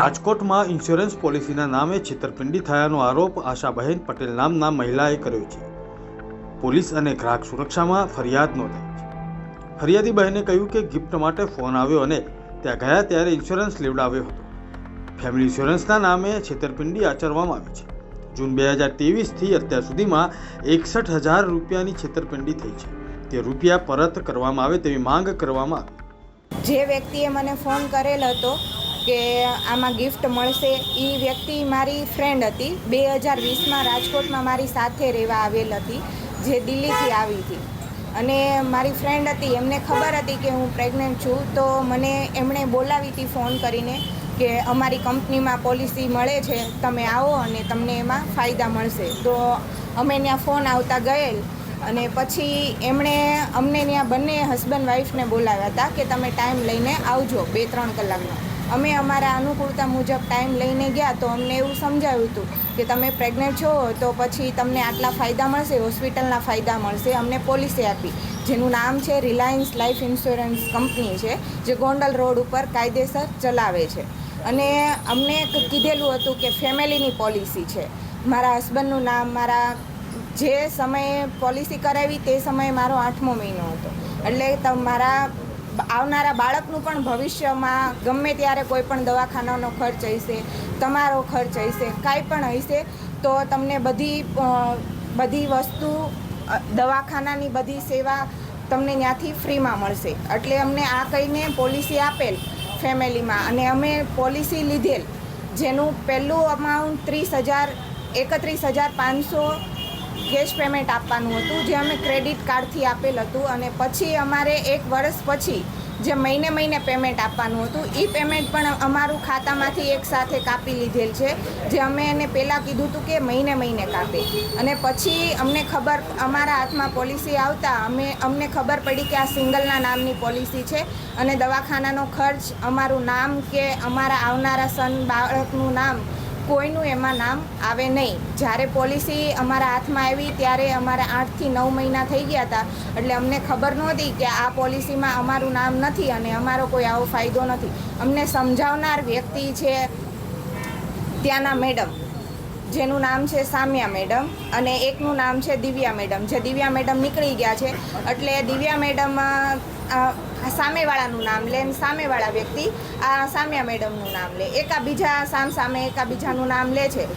રાજકોટમાં ઇન્સ્યોરન્સ પોલિસીના નામે છેતરપિંડી થયાનો આરોપ આશાબહેન પટેલ નામના મહિલાએ કર્યો છે. પોલીસ અને ગ્રાહક સુરક્ષામાં ફરિયાદ નોંધાઈ છે. ફરિયાદી બહેને કહ્યું કે ગિફ્ટ માટે ફોન આવ્યો અને ત્યાં ગયા ત્યારે ઇન્સ્યોરન્સ લેવડાવ્યો હતો. ફેમિલી ઇન્સ્યોરન્સના નામે છેતરપિંડી આચરવામાં આવી છે. જૂન બે હજાર ત્રેવીસથી અત્યાર સુધીમાં એકસઠ હજાર રૂપિયાની છેતરપિંડી થઈ છે. તે રૂપિયા પરત કરવામાં આવે તેવી માંગ કરવામાં આવી. જે વ્યક્તિએ મને ફોન કરેલ હતો કે આમાં ગિફ્ટ મળશે એ વ્યક્તિ મારી ફ્રેન્ડ હતી. બે હજાર વીસમાં રાજકોટમાં મારી સાથે રહેવા આવેલ હતી, જે દિલ્હીથી આવી હતી. અને મારી ફ્રેન્ડ હતી, એમને ખબર હતી કે હું પ્રેગ્નન્ટ છું, તો મને એમણે બોલાવી હતી ફોન કરીને કે અમારી કંપનીમાં પોલિસી મળે છે, તમે આવો અને તમને એમાં ફાયદા મળશે. તો અમે ત્યાં ફોન આવતા ગયેલ અને પછી એમણે અમને ત્યાં બંને હસબન્ડ વાઈફને બોલાવ્યા હતા કે તમે ટાઈમ લઈને આવજો બે ત્રણ કલાકનો. અમે અમારા અનુકૂળતા મુજબ ટાઈમ લઈને ગયા તો અમને એવું સમજાવ્યું હતું કે તમે પ્રેગ્નન્ટ છો તો પછી તમને આટલા ફાયદા મળશે હોસ્પિટલના ફાયદા મળશે. અમને પોલિસી આપી, જેનું નામ છે રિલાયન્સ લાઈફ ઇન્સ્યોરન્સ કંપની છે, જે ગોંડલ રોડ ઉપર કાયદેસર ચલાવે છે. અને અમને કીધેલું હતું કે ફેમિલીની પોલિસી છે. મારા હસબન્ડનું નામ, મારા જે સમયે પોલિસી કરાવી તે સમયે મારો આઠમો મહિનો હતો. એટલે તમારા આવનારા બાળકનું પણ ભવિષ્યમાં ગમે ત્યારે કોઈ પણ દવાખાનાનો ખર્ચ હશે, તમારો ખર્ચ હશે, કાંઈ પણ હશે, તો તમને બધી બધી વસ્તુ દવાખાનાની બધી સેવા તમને ત્યાંથી ફ્રીમાં મળશે. એટલે અમને આ કહીને પોલિસી આપેલ ફેમિલીમાં અને અમે પોલિસી લીધેલ, જેનું પહેલું અમાઉન્ટ ત્રીસ હજાર, એકત્રીસ હજાર પાંચસો કેશ પેમેન્ટ આપવાનું હતું, જે અમે ક્રેડિટ કાર્ડથી આપેલ હતું અને પછી અમારે એક વર્ષ પછી જે મહિને મહિને પેમેન્ટ આપવાનું હતું એ પેમેન્ટ પણ અમારું ખાતામાંથી એક સાથે કાપી લીધેલ છે, જે અમે એને પહેલાં કીધું હતું કે મહિને મહિને કાપે. અને પછી અમને ખબર, અમારા હાથમાં પોલિસી આવતા અમે, અમને ખબર પડી કે આ સિંગલના નામની પોલિસી છે અને દવાખાનાનો ખર્ચ, અમારું નામ કે અમારા આવનારા સન, બાળકનું નામ કોઈનું એમાં નામ આવે નહીં. જ્યારે પોલિસી અમારા હાથમાં આવી ત્યારે અમારા આઠથી નવ મહિના થઈ ગયા હતા. એટલે અમને ખબર નહોતી કે આ પોલિસીમાં અમારું નામ નથી અને અમારો કોઈ આવો ફાયદો નથી. અમને સમજાવનાર વ્યક્તિ છે ત્યાંના મેડમ. જેનું નામ છે સામ્યા મેડમ અને એકનું નામ છે દિવ્યા મેડમ. જે દિવ્યા મેડમ નીકળી ગયા છે. એટલે દિવ્યા મેડમ સામેવાળાનું નામ લે અને સામેવાળા વ્યક્તિ આ સામ્યા મેડમનું નામ લે. એકા બીજા સામ સામે એકા નામ લે છે.